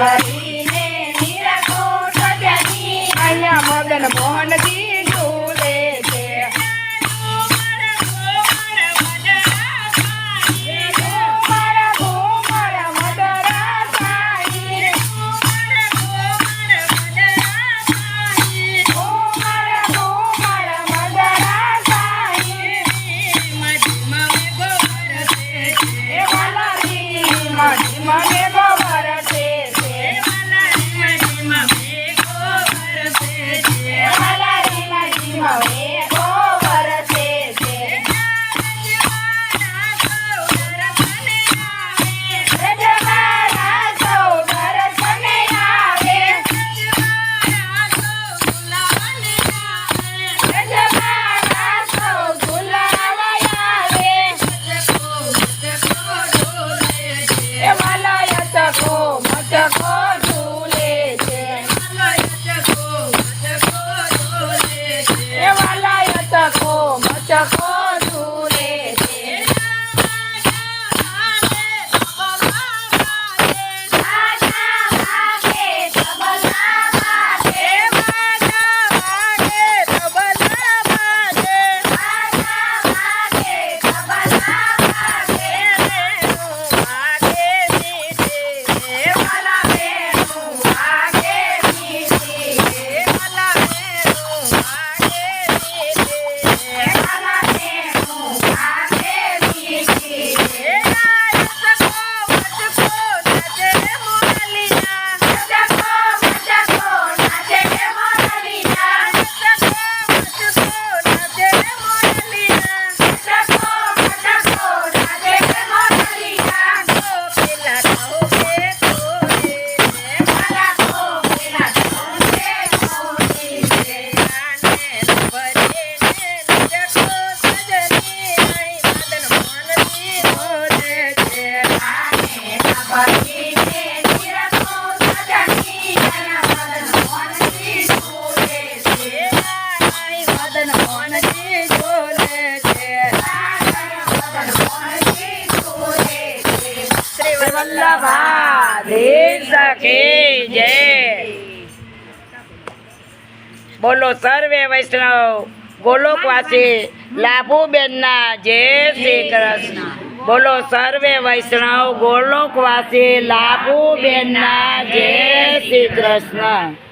play. Valeu! Vallabha સખી, જય. બોલો સર્વે વૈષ્ણવ ગોલોકવાસી લાભુબેનના, જય શ્રી કૃષ્ણ. બોલો સર્વે વૈષ્ણવ ગોલોકવાસી લાભુબેનના, જય શ્રી કૃષ્ણ.